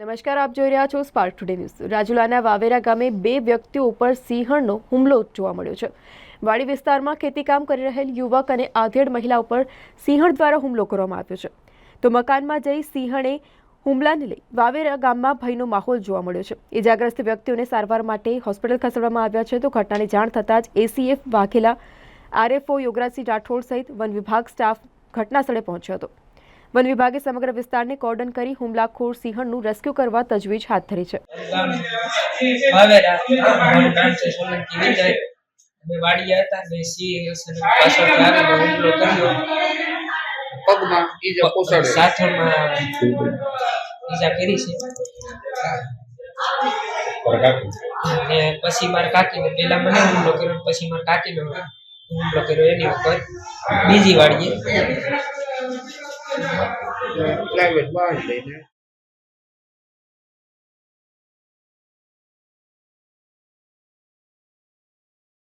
નમસ્કાર, આપ જોઈ રહ્યા છો સ્પાર્ક ટુડે ન્યૂઝ રાજુલાના વાવેરા ગામે બે વ્યક્તિઓ ઉપર સિંહણનો હુમલો જોવા મળ્યો છે. વાડી વિસ્તારમાં ખેતીકામ કરી રહેલ યુવક અને આધેડ મહિલા ઉપર સિંહણ દ્વારા હુમલો કરવામાં આવ્યો છે. તો મકાનમાં જઈ સિંહણે હુમલાને લઈ વાવેરા ગામમાં ભયનો માહોલ જોવા મળ્યો છે. ઇજાગ્રસ્ત વ્યક્તિઓને સારવાર માટે હોસ્પિટલ ખસેડવામાં આવ્યા છે. તો ઘટનાની જાણ થતાં જ એસીએફ વાઘેલા આરએફઓ યોગરાજસિંહ રાઠોડ સહિત વન વિભાગ સ્ટાફ ઘટના સ્થળે પહોંચ્યો હતો. વન વિભાગે સમગ્ર વિસ્તારને કોર્ડન કરી હુમલાખોર સિંહણનું રેસ્ક્યુ કરવા તજવીજ હાથ ધરી છે. પગમાં ઈજા કરી છે. અને પછી મારા કાકીને પહેલા મને હુમલો કર્યો પછી મારા કાકીનો હુમલો કર્યો એની ઉપર. બીજી ได้เว้นว่างอยู่เลยนะ